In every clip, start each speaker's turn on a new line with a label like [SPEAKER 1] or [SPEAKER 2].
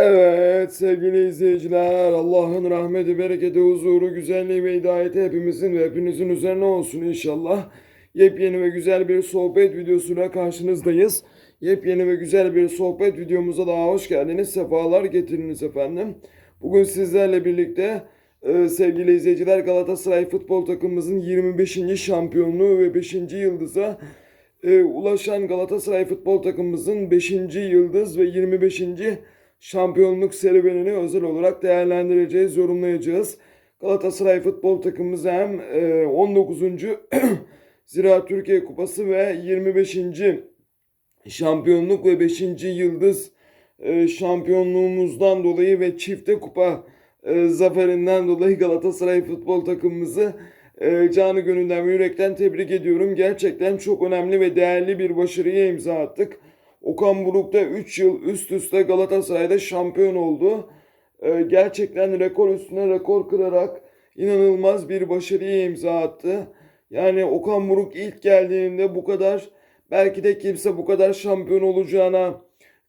[SPEAKER 1] Evet sevgili izleyiciler Allah'ın rahmeti, bereketi, huzuru, güzelliği ve hidayeti hepimizin ve hepinizin üzerine olsun inşallah. Yepyeni ve güzel bir sohbet videosuyla karşınızdayız. Yepyeni ve güzel bir sohbet videomuza daha hoş geldiniz. Sefalar getiriniz efendim. Bugün sizlerle birlikte e, sevgili izleyiciler Galatasaray futbol takımımızın 25. şampiyonluğu ve 5. yıldıza e, ulaşan Galatasaray futbol takımımızın 5. yıldız ve 25. şampiyonluk serüvenini özel olarak değerlendireceğiz, yorumlayacağız. Galatasaray futbol takımımız hem e, 19. Zira Türkiye Kupası ve 25. şampiyonluk ve 5. yıldız e, şampiyonluğumuzdan dolayı ve çifte kupa e, zaferinden dolayı Galatasaray futbol takımımızı e, canı gönülden ve yürekten tebrik ediyorum. Gerçekten çok önemli ve değerli bir başarıya imza attık. Okan Buruk da 3 yıl üst üste Galatasaray'da şampiyon oldu. E, gerçekten rekor üstüne rekor kırarak inanılmaz bir başarıya imza attı. Yani Okan Buruk ilk geldiğinde bu kadar belki de kimse bu kadar şampiyon olacağına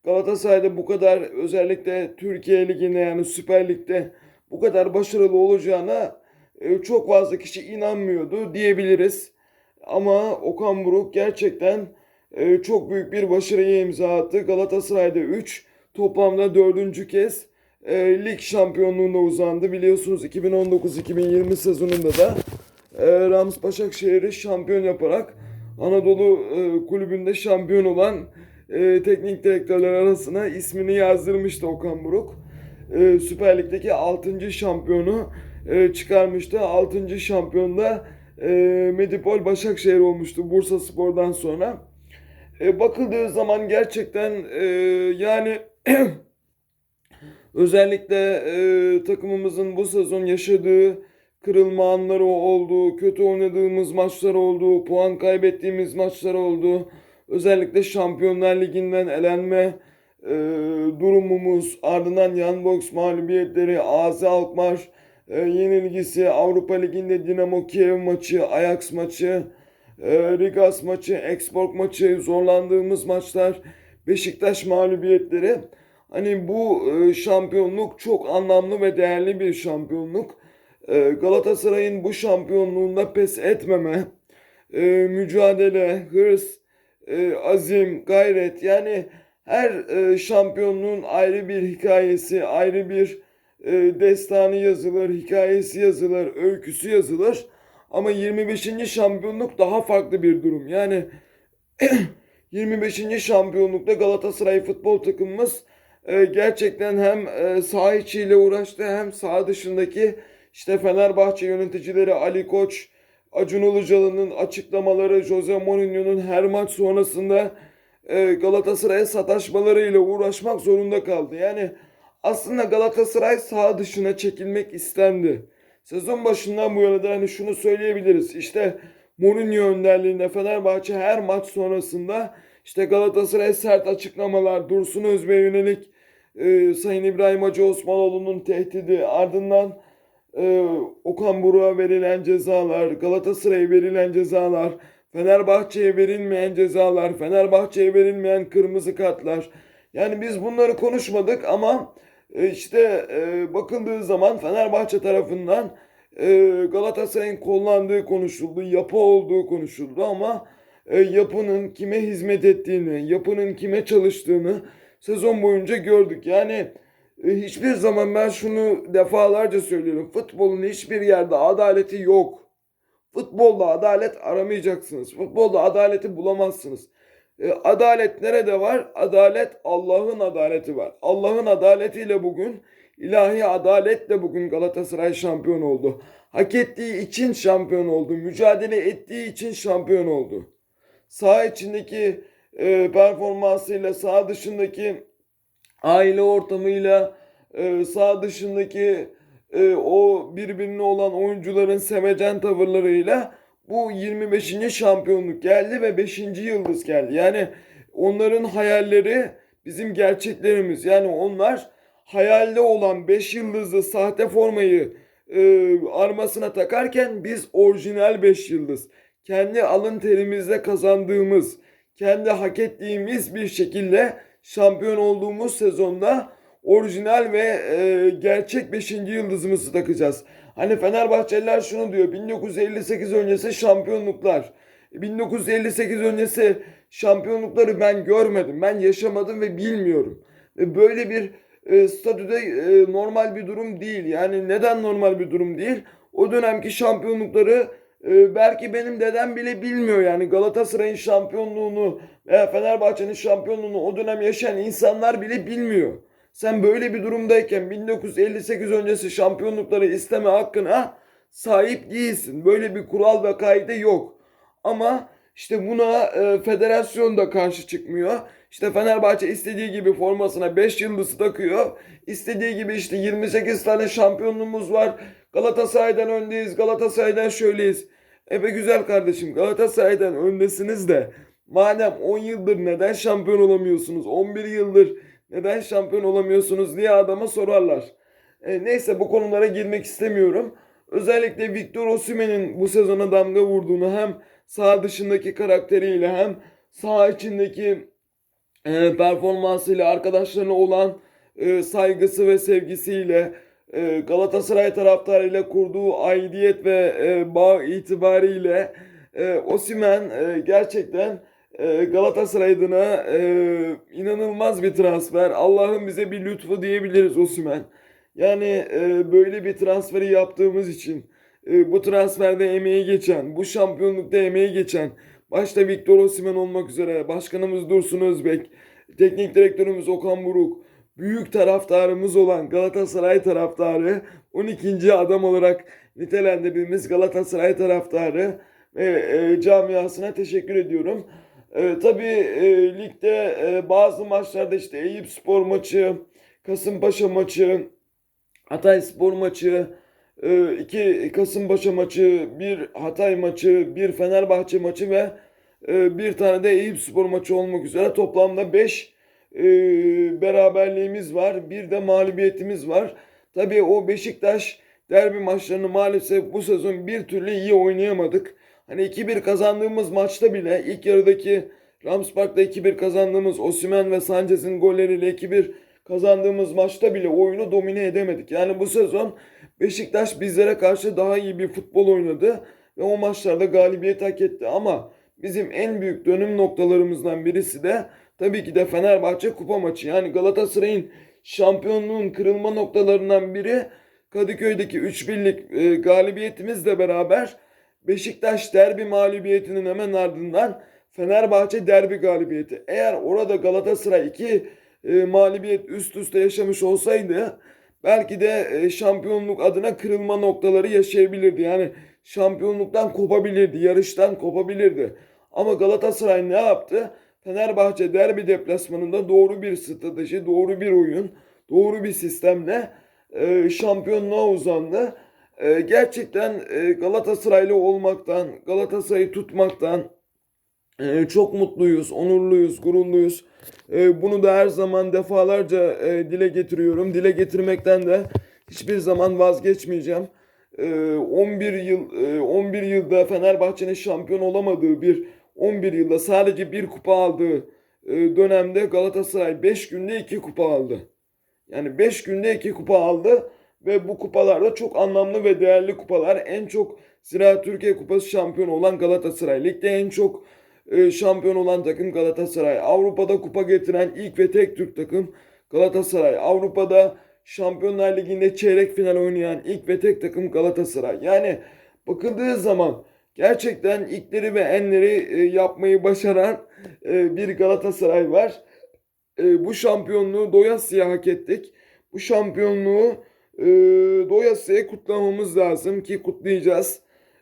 [SPEAKER 1] Galatasaray'da bu kadar özellikle Türkiye Ligi'nde yani Süper Lig'de bu kadar başarılı olacağına e, çok fazla kişi inanmıyordu diyebiliriz. Ama Okan Buruk gerçekten e, çok büyük bir başarıya imza attı. Galatasaray'da 3 toplamda 4. kez e, lig şampiyonluğuna uzandı. Biliyorsunuz 2019-2020 sezonunda da e, Rams Başakşehir'i şampiyon yaparak Anadolu e, kulübünde şampiyon olan teknik direktörler arasına ismini yazdırmıştı Okan Buruk. Süper Lig'deki 6. şampiyonu çıkarmıştı. 6. şampiyonda Medipol Başakşehir olmuştu Bursa Spor'dan sonra. E, bakıldığı zaman gerçekten e, yani özellikle e, takımımızın bu sezon yaşadığı kırılma anları oldu, kötü oynadığımız maçlar oldu, puan kaybettiğimiz maçlar oldu. Özellikle Şampiyonlar Ligi'nden elenme e, durumumuz, ardından Young Box mağlubiyetleri, AZ Alkmaar e, yenilgisi, Avrupa Ligi'nde Dinamo Kiev maçı, Ajax maçı, e, Rigas maçı, Expork maçı, zorlandığımız maçlar, Beşiktaş mağlubiyetleri. Hani bu e, şampiyonluk çok anlamlı ve değerli bir şampiyonluk. E, Galatasaray'ın bu şampiyonluğunda pes etmeme, e, mücadele, hırs, e, azim, gayret yani her e, şampiyonluğun ayrı bir hikayesi, ayrı bir e, destanı yazılır, hikayesi yazılır, öyküsü yazılır. Ama 25. şampiyonluk daha farklı bir durum. Yani 25. şampiyonlukta Galatasaray futbol takımımız e, gerçekten hem e, saha içiyle uğraştı hem saha dışındaki işte Fenerbahçe yöneticileri Ali Koç, Acun Ilıcalı'nın açıklamaları, Jose Mourinho'nun her maç sonrasında e, Galatasaray'a sataşmalarıyla uğraşmak zorunda kaldı. Yani aslında Galatasaray saha dışına çekilmek istendi. Sezon başından bu yana da hani şunu söyleyebiliriz. İşte Mourinho önderliğinde Fenerbahçe her maç sonrasında işte Galatasaray sert açıklamalar, Dursun Özbek'e yönelik e, Sayın İbrahim Hacı Osmanoğlu'nun tehdidi ardından e, Okan Buruk'a verilen cezalar, Galatasaray'a verilen cezalar, Fenerbahçe'ye verilmeyen cezalar, Fenerbahçe'ye verilmeyen kırmızı kartlar. Yani biz bunları konuşmadık ama işte e, bakıldığı zaman Fenerbahçe tarafından e, Galatasaray'ın kullandığı konuşuldu, yapı olduğu konuşuldu ama e, yapının kime hizmet ettiğini, yapının kime çalıştığını sezon boyunca gördük. Yani e, hiçbir zaman ben şunu defalarca söylüyorum. Futbolun hiçbir yerde adaleti yok. Futbolda adalet aramayacaksınız. Futbolda adaleti bulamazsınız. E, adalet nerede var? Adalet Allah'ın adaleti var. Allah'ın adaletiyle bugün ilahi adaletle bugün Galatasaray şampiyon oldu. Hak ettiği için şampiyon oldu. Mücadele ettiği için şampiyon oldu. Saha içindeki e, performansıyla, saha dışındaki aile ortamıyla, e, saha dışındaki e, o birbirine olan oyuncuların sevecen tavırlarıyla bu 25. şampiyonluk geldi ve 5. yıldız geldi. Yani onların hayalleri bizim gerçeklerimiz. Yani onlar hayalde olan 5 yıldızlı sahte formayı e, armasına takarken biz orijinal 5 yıldız. Kendi alın terimizle kazandığımız, kendi hak ettiğimiz bir şekilde şampiyon olduğumuz sezonda orijinal ve e, gerçek 5. yıldızımızı takacağız. Hani Fenerbahçeliler şunu diyor 1958 öncesi şampiyonluklar. 1958 öncesi şampiyonlukları ben görmedim. Ben yaşamadım ve bilmiyorum. Ve böyle bir e, statüde e, normal bir durum değil. Yani neden normal bir durum değil? O dönemki şampiyonlukları e, belki benim dedem bile bilmiyor. Yani Galatasaray'ın şampiyonluğunu veya Fenerbahçe'nin şampiyonluğunu o dönem yaşayan insanlar bile bilmiyor. Sen böyle bir durumdayken 1958 öncesi şampiyonlukları isteme hakkına sahip değilsin. Böyle bir kural ve kaide yok. Ama işte buna e, federasyon da karşı çıkmıyor. İşte Fenerbahçe istediği gibi formasına 5 yıldızı takıyor. İstediği gibi işte 28 tane şampiyonluğumuz var. Galatasaray'dan öndeyiz, Galatasaray'dan şöyleyiz. E be güzel kardeşim Galatasaray'dan öndesiniz de madem 10 yıldır neden şampiyon olamıyorsunuz? 11 yıldır neden şampiyon olamıyorsunuz diye adama sorarlar. E, neyse bu konulara girmek istemiyorum. Özellikle Victor Osimhen'in bu sezona damga vurduğunu hem saha dışındaki karakteriyle hem saha içindeki e, performansıyla arkadaşlarına olan e, saygısı ve sevgisiyle e, Galatasaray taraftarıyla kurduğu aidiyet ve e, bağ itibariyle e, Osimhen e, gerçekten Galatasaray adına e, inanılmaz bir transfer. Allah'ın bize bir lütfu diyebiliriz Osimhen. Yani e, böyle bir transferi yaptığımız için e, bu transferde emeği geçen, bu şampiyonlukta emeği geçen başta Victor Osimhen olmak üzere başkanımız Dursun Özbek, teknik direktörümüz Okan Buruk, büyük taraftarımız olan Galatasaray taraftarı, 12. adam olarak nitelendirdiğimiz Galatasaray taraftarı ve e, camiasına teşekkür ediyorum. E, tabii e, ligde e, bazı maçlarda işte Eyüp Spor maçı, Kasımpaşa maçı, Hatay Spor maçı, e, iki Kasımpaşa maçı, bir Hatay maçı, bir Fenerbahçe maçı ve e, bir tane de Eyüp Spor maçı olmak üzere toplamda 5 beraberliğimiz var. Bir de mağlubiyetimiz var. Tabii o Beşiktaş derbi maçlarını maalesef bu sezon bir türlü iyi oynayamadık. Hani 2-1 kazandığımız maçta bile ilk yarıdaki Rams Park'ta 2-1 kazandığımız Osimhen ve Sanchez'in golleriyle 2-1 kazandığımız maçta bile oyunu domine edemedik. Yani bu sezon Beşiktaş bizlere karşı daha iyi bir futbol oynadı ve o maçlarda galibiyet hak etti ama bizim en büyük dönüm noktalarımızdan birisi de tabii ki de Fenerbahçe kupa maçı. Yani Galatasaray'ın şampiyonluğun kırılma noktalarından biri Kadıköy'deki 3-1'lik e, galibiyetimizle beraber Beşiktaş derbi mağlubiyetinin hemen ardından Fenerbahçe derbi galibiyeti. Eğer orada Galatasaray iki e, mağlubiyet üst üste yaşamış olsaydı belki de e, şampiyonluk adına kırılma noktaları yaşayabilirdi. Yani şampiyonluktan kopabilirdi, yarıştan kopabilirdi. Ama Galatasaray ne yaptı? Fenerbahçe derbi deplasmanında doğru bir strateji, doğru bir oyun, doğru bir sistemle e, şampiyonluğa uzandı. E, gerçekten e, Galatasaraylı olmaktan, Galatasaray'ı tutmaktan e, çok mutluyuz, onurluyuz, gururluyuz. E, bunu da her zaman defalarca e, dile getiriyorum. Dile getirmekten de hiçbir zaman vazgeçmeyeceğim. E, 11 yıl e, 11 yılda Fenerbahçe'nin şampiyon olamadığı bir 11 yılda sadece bir kupa aldığı e, dönemde Galatasaray 5 günde 2 kupa aldı. Yani 5 günde 2 kupa aldı ve bu kupalarda çok anlamlı ve değerli kupalar. En çok Zira Türkiye Kupası şampiyonu olan Galatasaray. Ligde en çok e, şampiyon olan takım Galatasaray. Avrupa'da kupa getiren ilk ve tek Türk takım Galatasaray. Avrupa'da Şampiyonlar Ligi'nde çeyrek final oynayan ilk ve tek takım Galatasaray. Yani bakıldığı zaman gerçekten ilkleri ve enleri e, yapmayı başaran e, bir Galatasaray var. E, bu şampiyonluğu doyasıya hak ettik. Bu şampiyonluğu e, doyasıya kutlamamız lazım ki kutlayacağız.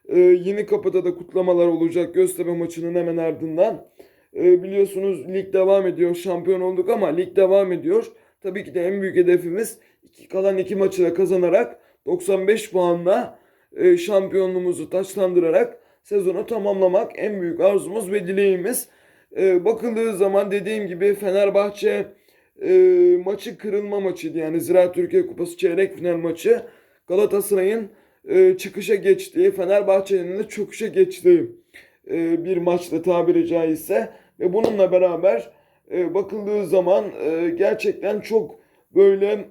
[SPEAKER 1] E, yeni kapıda da kutlamalar olacak Göztepe maçının hemen ardından. E, biliyorsunuz lig devam ediyor. Şampiyon olduk ama lig devam ediyor. Tabii ki de en büyük hedefimiz iki, kalan iki maçı da kazanarak 95 puanla e, şampiyonluğumuzu taçlandırarak sezonu tamamlamak en büyük arzumuz ve dileğimiz. E, bakıldığı zaman dediğim gibi Fenerbahçe e, maçı kırılma maçıydı. Yani Ziraat Türkiye Kupası çeyrek final maçı. Galatasaray'ın e, çıkışa geçtiği, Fenerbahçe'nin de çöküşe geçtiği e, bir maçtı tabiri caizse. Ve bununla beraber e, bakıldığı zaman e, gerçekten çok böyle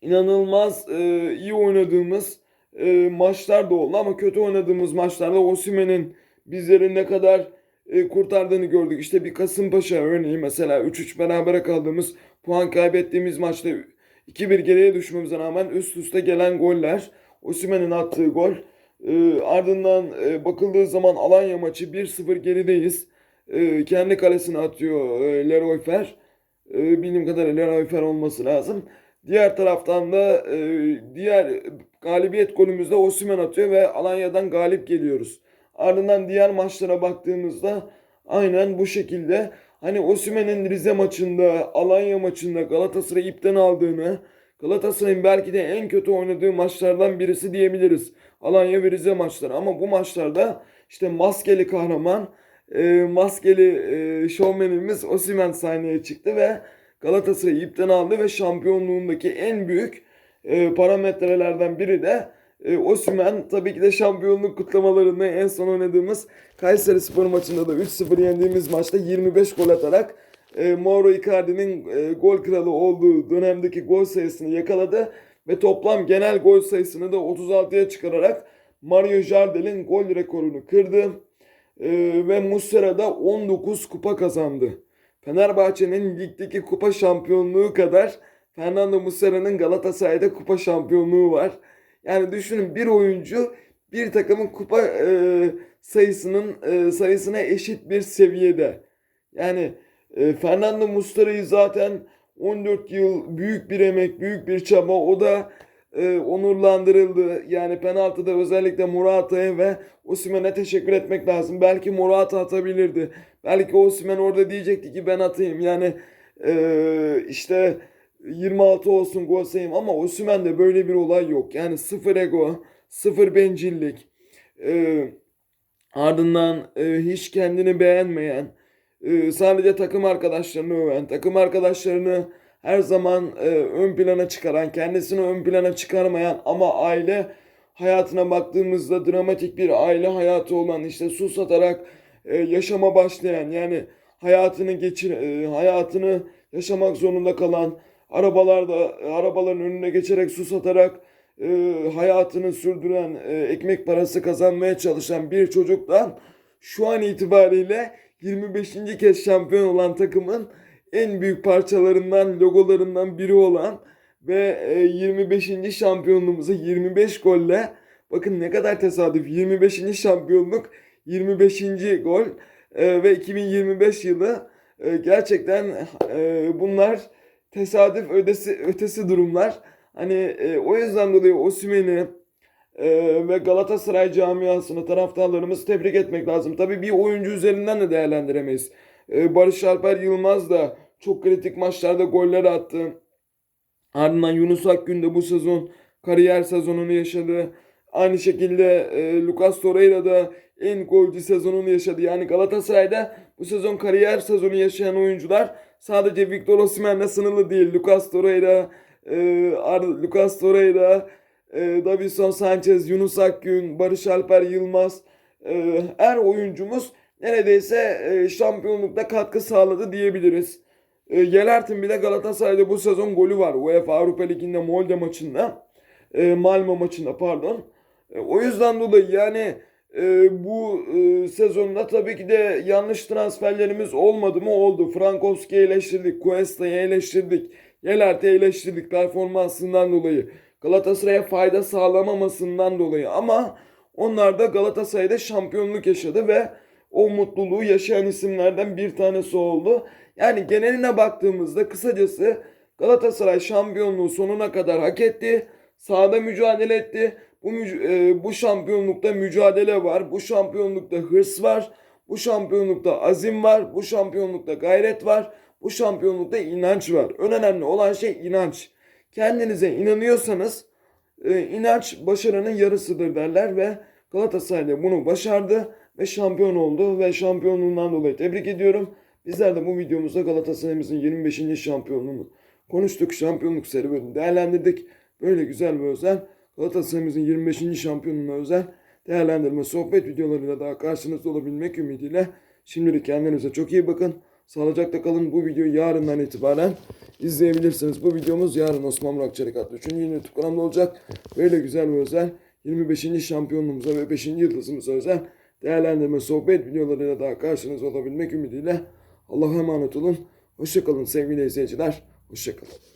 [SPEAKER 1] inanılmaz e, iyi oynadığımız e, maçlar da oldu ama kötü oynadığımız maçlarda Osimhen'in bizleri ne kadar e, kurtardığını gördük. İşte bir Kasımpaşa örneği mesela 3-3 berabere kaldığımız puan kaybettiğimiz maçta 2-1 geriye düşmemize rağmen üst üste gelen goller. Osimhen'in attığı gol. E, ardından e, bakıldığı zaman Alanya maçı 1-0 gerideyiz. E, kendi kalesine atıyor e, Leroy Fer. E, bildiğim kadarıyla Leroy Fer olması lazım. Diğer taraftan da e, diğer galibiyet golümüzde Osimhen atıyor ve Alanya'dan galip geliyoruz. Ardından diğer maçlara baktığımızda aynen bu şekilde hani Osimhen'in Rize maçında, Alanya maçında Galatasaray'ı ipten aldığını, Galatasaray'ın belki de en kötü oynadığı maçlardan birisi diyebiliriz. Alanya ve Rize maçları ama bu maçlarda işte maskeli kahraman, e, maskeli e, şovmenimiz Osimhen sahneye çıktı ve Galatasaray'ı ipten aldı ve şampiyonluğundaki en büyük e, parametrelerden biri de e, Osimhen. Tabii ki de şampiyonluk kutlamalarında en son oynadığımız Kayseri Spor maçında da 3-0 yendiğimiz maçta 25 gol atarak e, Mauro Icardi'nin e, gol kralı olduğu dönemdeki gol sayısını yakaladı ve toplam genel gol sayısını da 36'ya çıkararak Mario Jardel'in gol rekorunu kırdı. E, ve Muslera da 19 kupa kazandı. Fenerbahçe'nin ligdeki kupa şampiyonluğu kadar Fernando Muslera'nın Galatasaray'da kupa şampiyonluğu var. Yani düşünün bir oyuncu bir takımın kupa e, sayısının e, sayısına eşit bir seviyede. Yani e, Fernando Muslera'yı zaten 14 yıl büyük bir emek, büyük bir çaba. O da e, onurlandırıldı. Yani penaltıda özellikle Morata'ya ve Osimhen'e teşekkür etmek lazım. Belki Morata atabilirdi. Belki Osimhen orada diyecekti ki ben atayım. Yani e, işte 26 olsun gol sayayım ama Osimhen'de böyle bir olay yok. Yani sıfır ego, sıfır bencillik. E, ardından e, hiç kendini beğenmeyen, e, sadece takım arkadaşlarını öven, takım arkadaşlarını her zaman e, ön plana çıkaran, kendisini ön plana çıkarmayan ama aile hayatına baktığımızda dramatik bir aile hayatı olan işte su satarak e, yaşama başlayan yani hayatını geçir e, hayatını yaşamak zorunda kalan arabalarda arabaların önüne geçerek su satarak e, hayatını sürdüren e, ekmek parası kazanmaya çalışan bir çocuktan şu an itibariyle 25. kez şampiyon olan takımın en büyük parçalarından, logolarından biri olan ve e, 25. şampiyonluğumuzu 25 golle bakın ne kadar tesadüf 25. şampiyonluk 25. gol e, ve 2025 yılı e, gerçekten e, bunlar tesadüf ötesi, ötesi durumlar. Hani e, o yüzden dolayı Osimhen'i e, ve Galatasaray camiasını taraftarlarımızı tebrik etmek lazım. Tabii bir oyuncu üzerinden de değerlendiremeyiz. E, Barış Alper Yılmaz da çok kritik maçlarda goller attı. Ardından Yunus Akgün de bu sezon kariyer sezonunu yaşadı. Aynı şekilde e, Lucas Torreira da en golcü sezonunu yaşadı. Yani Galatasaray'da bu sezon kariyer sezonu yaşayan oyuncular sadece Victor Osimhen'le sınırlı değil. Lucas Torreira, e, Ar- Lucas Torreira, e, Davison Sanchez, Yunus Akgün, Barış Alper Yılmaz e, her oyuncumuz neredeyse e, şampiyonlukta katkı sağladı diyebiliriz. E, Yelert'in bile Galatasaray'da bu sezon golü var. UEFA Avrupa Ligi'nde Molde maçında. E, Malmö maçında pardon. E, o yüzden dolayı yani e, bu e, sezonda tabii ki de yanlış transferlerimiz olmadı mı? Oldu. Frankowski'yi eleştirdik. Cuesta'yı eleştirdik. Yelert'i eleştirdik performansından dolayı. Galatasaray'a fayda sağlamamasından dolayı. Ama onlar da Galatasaray'da şampiyonluk yaşadı ve o mutluluğu yaşayan isimlerden bir tanesi oldu. Yani geneline baktığımızda kısacası Galatasaray şampiyonluğu sonuna kadar hak etti. Sahada mücadele etti. Bu, e, bu şampiyonlukta mücadele var. Bu şampiyonlukta hırs var. Bu şampiyonlukta azim var. Bu şampiyonlukta gayret var. Bu şampiyonlukta inanç var. En önemli olan şey inanç. Kendinize inanıyorsanız e, inanç başarının yarısıdır derler ve Galatasaray da bunu başardı ve şampiyon oldu ve şampiyonluğundan dolayı tebrik ediyorum. Bizler de bu videomuzda Galatasaray'ımızın 25. şampiyonluğunu konuştuk. Şampiyonluk serüvenini değerlendirdik. Böyle güzel ve özel Galatasaray'ımızın 25. şampiyonluğuna özel değerlendirme sohbet videolarıyla daha karşınızda olabilmek ümidiyle şimdilik kendinize çok iyi bakın. Sağlıcakla kalın. Bu videoyu yarından itibaren izleyebilirsiniz. Bu videomuz yarın Osman Burak Çelik adlı 3. YouTube kanalımda olacak. Böyle güzel ve özel 25. şampiyonluğumuza ve 5. yıldızımıza özel değerlendirme, sohbet videolarıyla daha karşınızda olabilmek ümidiyle Allah'a emanet olun. Hoşçakalın sevgili izleyiciler. Hoşçakalın.